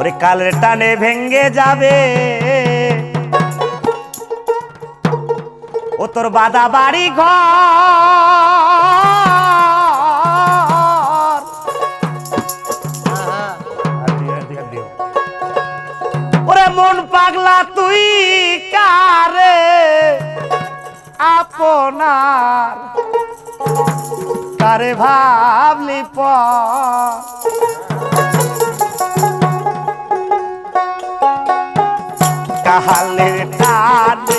ওরে কালের টানে ভেঙ্গে যাবে। ও তোর বাদা বাড়ি ঘর। ওরে মন পাগলা তুই কারে? আপনার কারে ভাবলি পর। কাহালের টানে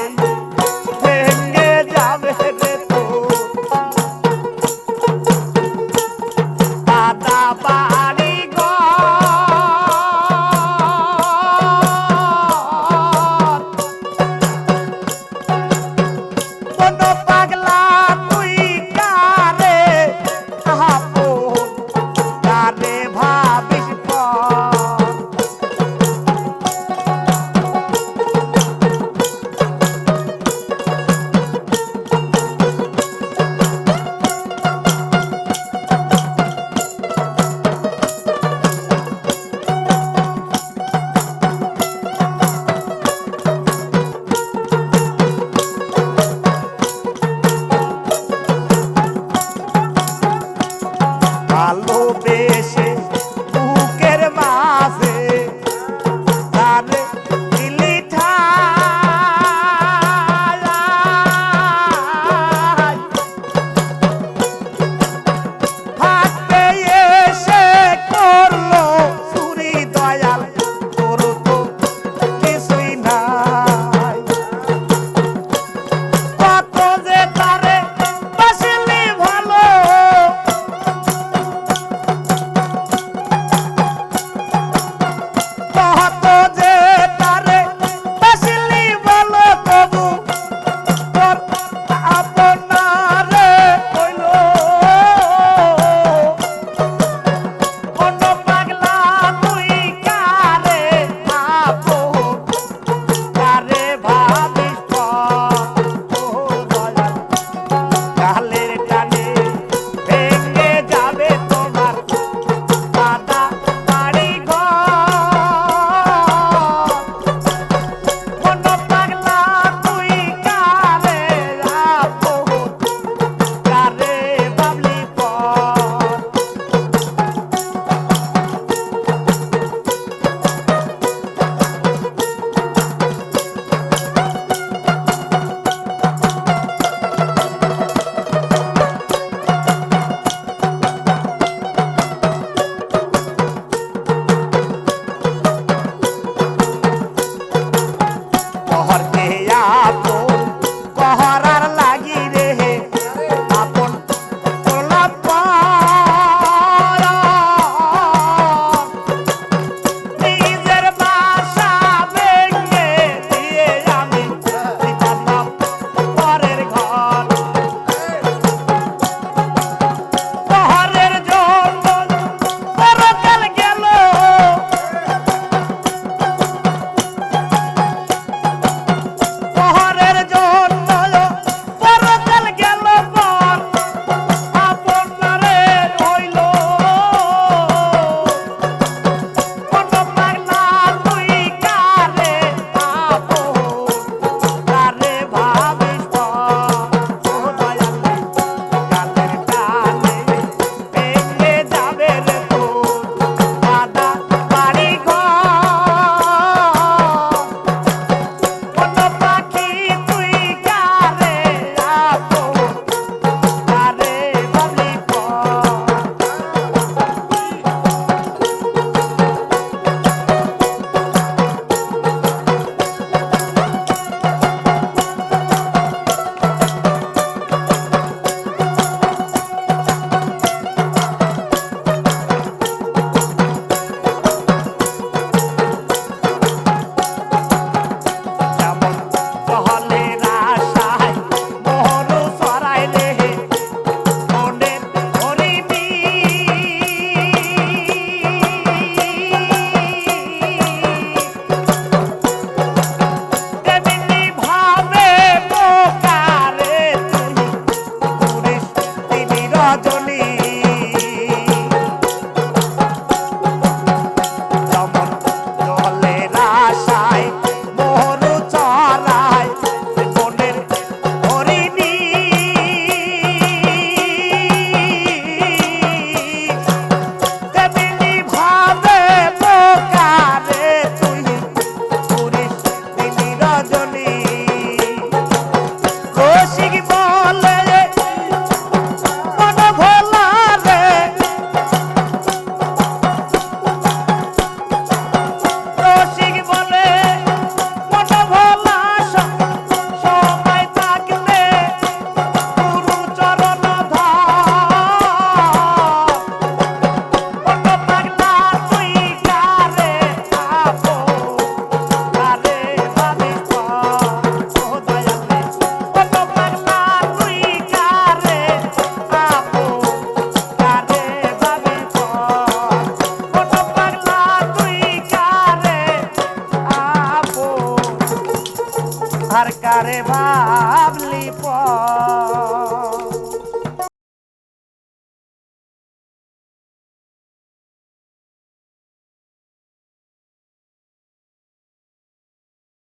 আর কারে ভাবলি পর